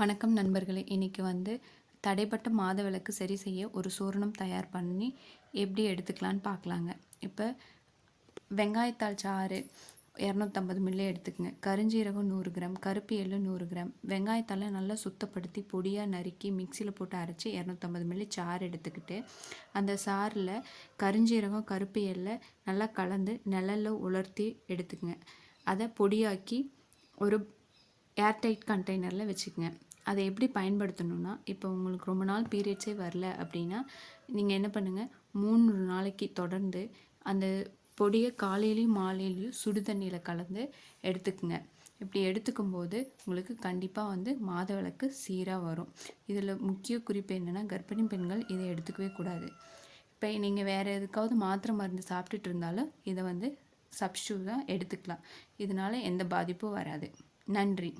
வணக்கம் நண்பர்களே. இன்றைக்கி வந்து தடைப்பட்ட மாதவிலக்கு சரி செய்ய ஒரு சூரணம் தயார் பண்ணி எப்படி எடுத்துக்கலான்னு பார்க்கலாங்க. இப்போ வெங்காயத்தாள் சாறு இரநூத்தம்பது மில்லி எடுத்துக்கங்க. கருஞ்சீரகம் நூறு கிராம் கருப்பு எள்ளு நூறு கிராம். வெங்காயத்தாலை நல்லா சுத்தப்படுத்தி பொடியாக நறுக்கி மிக்சியில் போட்டு அரைச்சி இரநூத்தம்பது மில்லி சாறு எடுத்துக்கிட்டு அந்த சாறில் கருஞ்சீரகம் கருப்பு எள்ளை நல்லா கலந்து நிழலில் உலர்த்தி எடுத்துக்கங்க. அதை பொடியாக்கி ஒரு ஏர்டைட் கண்டெய்னரில் வச்சுக்கோங்க. அதை எப்படி பயன்படுத்தணும்னா இப்போ உங்களுக்கு ரொம்ப நாள் பீரியட்ஸே வரல அப்படின்னா நீங்கள் என்ன பண்ணுங்கள் மூணு நாளைக்கு தொடர்ந்து அந்த பொடியை காலையிலையும் மாலையிலையும் சுடு தண்ணியில் கலந்து எடுத்துக்குங்க. இப்படி எடுத்துக்கும் போது உங்களுக்கு கண்டிப்பாக வந்து மாதவிளக்கு சீராக வரும். இதில் முக்கிய குறிப்பு என்னென்னா கர்ப்பிணி பெண்கள் இதை எடுத்துக்கவே கூடாது. இப்போ நீங்கள் வேறு எதுக்காவது மாத்திரை மருந்து சாப்பிட்டுட்டு இருந்தாலும் இதை வந்து சப்ஸ்டியூட்டாக எடுத்துக்கலாம். இதனால் எந்த பாதிப்பும் வராது. நன்றி.